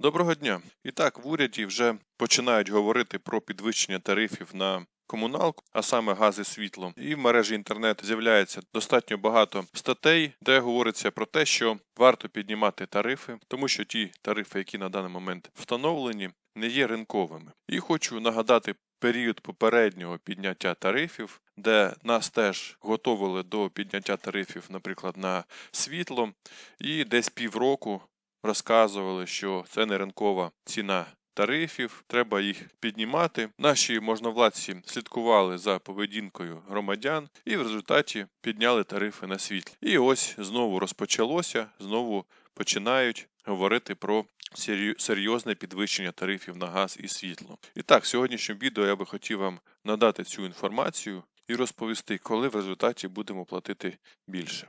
Доброго дня. І так, в уряді вже починають говорити про підвищення тарифів на комуналку, а саме газ і світло. І в мережі інтернет з'являється достатньо багато статей, де говориться про те, що варто піднімати тарифи, тому що ті тарифи, які на даний момент встановлені, не є ринковими. І хочу нагадати період попереднього підняття тарифів, де нас теж готовили до підняття тарифів, наприклад, на світло, і десь півроку розказували, що це не ринкова ціна тарифів, треба їх піднімати. Наші можновладці слідкували за поведінкою громадян і в результаті підняли тарифи на світло. І ось знову розпочалося, знову починають говорити про серйозне підвищення тарифів на газ і світло. І так, в сьогоднішньому відео я би хотів вам надати цю інформацію і розповісти, коли в результаті будемо платити більше.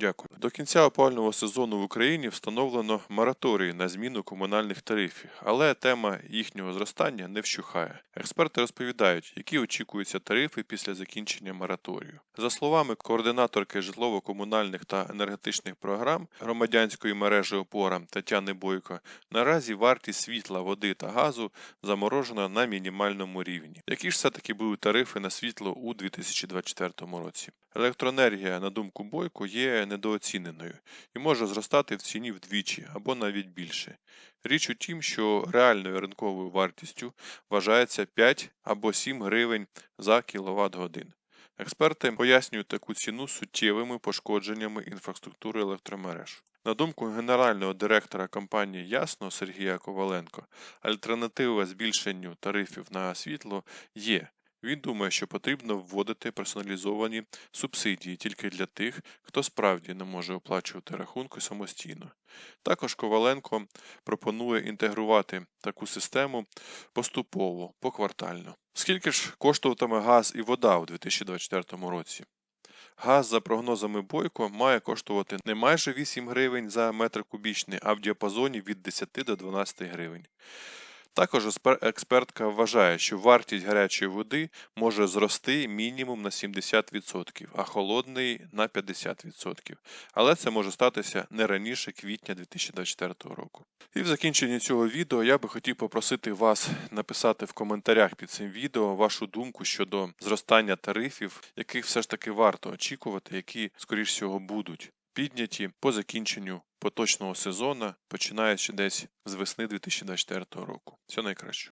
Дякую. До кінця опалювального сезону в Україні встановлено мораторій на зміну комунальних тарифів, але тема їхнього зростання не вщухає. Експерти розповідають, які очікуються тарифи після закінчення мораторію. За словами координаторки житлово-комунальних та енергетичних програм громадянської мережі опора Тетяни Бойко, наразі вартість світла, води та газу заморожена на мінімальному рівні. Які ж все-таки будуть тарифи на світло у 2024 році? Електроенергія, на думку Бойко, є недооціненою і може зростати в ціні вдвічі або навіть більше. Річ у тім, що реальною ринковою вартістю вважається 5 або 7 гривень за кіловат годин. Експерти пояснюють таку ціну суттєвими пошкодженнями інфраструктури електромереж. На думку генерального директора компанії Ясно Сергія Коваленко, альтернатива збільшенню тарифів на світло є. Він думає, що потрібно вводити персоналізовані субсидії тільки для тих, хто справді не може оплачувати рахунки самостійно. Також Коваленко пропонує інтегрувати таку систему поступово, поквартально. Скільки ж коштуватиме газ і вода у 2024 році? Газ, за прогнозами Бойко, має коштувати не майже 8 гривень за метр кубічний, а в діапазоні від 10 до 12 гривень. Також експертка вважає, що вартість гарячої води може зрости мінімум на 70%, а холодної на 50%. Але це може статися не раніше квітня 2024 року. І в закінченні цього відео я би хотів попросити вас написати в коментарях під цим відео вашу думку щодо зростання тарифів, яких все ж таки варто очікувати, які, скоріш всього, будуть підняті по закінченню поточного сезону, починаючи десь з весни 2024 року. Все найкраще.